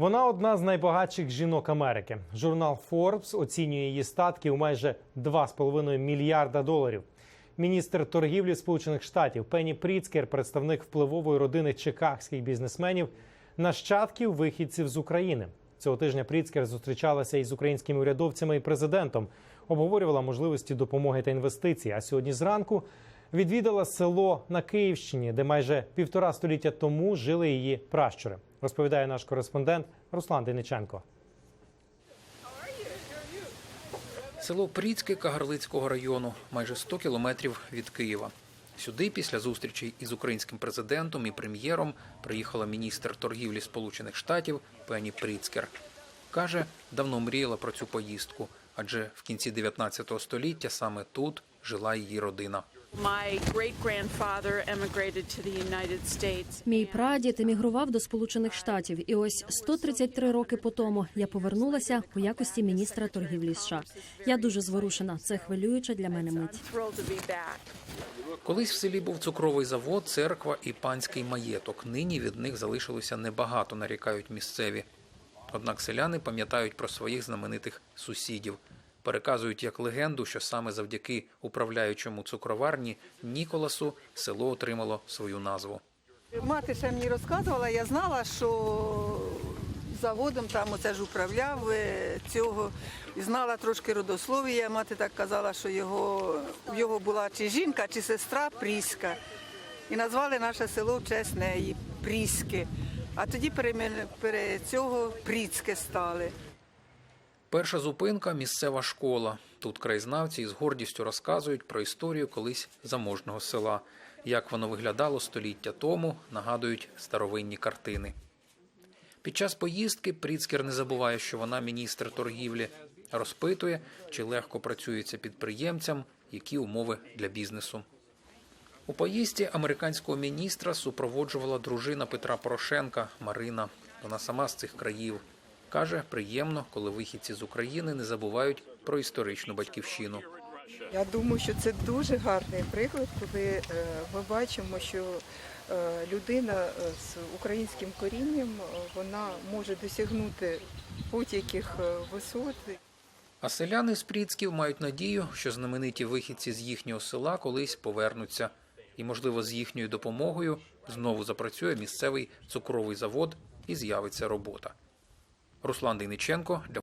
Вона одна з найбагатших жінок Америки. Журнал Forbes оцінює її статки у майже 2,5 мільярда доларів. Міністр торгівлі Сполучених Штатів Пенні Пріцкер, представник впливової родини чикагських бізнесменів, нащадків вихідців з України. Цього тижня Пріцкер зустрічалася із українськими урядовцями і президентом, обговорювала можливості допомоги та інвестицій. А сьогодні зранку відвідала село на Київщині, де майже півтора століття тому жили її пращури. Розповідає наш кореспондент Руслан Дениченко. Село Пріцьке Кагарлицького району, майже 100 кілометрів від Києва. Сюди після зустрічей із українським президентом і прем'єром приїхала міністр торгівлі Сполучених Штатів Пенні Пріцкер. Каже, давно мріяла про цю поїздку, адже в кінці 19 століття саме тут жила її родина. My great grandfather emigrated to the United States. Мій прадід емігрував до Сполучених Штатів, і ось 133 роки по тому я повернулася у якості міністра торгівлі США. Я дуже зворушена. Це хвилююча для мене мить. thrilled to be back. Колись в селі був цукровий завод, церква і панський маєток. Нині від них залишилося небагато, нарікають місцеві. Однак селяни пам'ятають про своїх знаменитих сусідів. Переказують як легенду, що саме завдяки управляючому цукроварні Ніколасу село отримало свою назву. Мати ще мені розказувала, я знала, що заводом там оце ж управляв е, цього. Знала трошки родослов'я. Мати так казала, що його, в його була чи жінка, чи сестра Пріська. І назвали наше село в честь неї Пріськи. А тоді перемен- пере цього Пріцьке стали. Перша зупинка місцева школа. Тут краєзнавці із гордістю розказують про історію колись заможного села. Як воно виглядало століття тому, нагадують старовинні картини. Під час поїздки Пріцкер не забуває, що вона міністр торгівлі, розпитує, чи легко працюється підприємцям, які умови для бізнесу. У поїзді американського міністра супроводжувала дружина Петра Порошенка Марина. Вона сама з цих країв. Каже, приємно, коли вихідці з України не забувають про історичну батьківщину. Я думаю, що це дуже гарний приклад, коли е, ми бачимо, що е, людина е, з українським корінням вона може досягнути будь-яких висот. А селяни з Пріцьків мають надію, що знамениті вихідці з їхнього села колись повернуться. І, можливо, з їхньою допомогою знову запрацює місцевий цукровий завод і з'явиться робота. Руслан Дейниченко для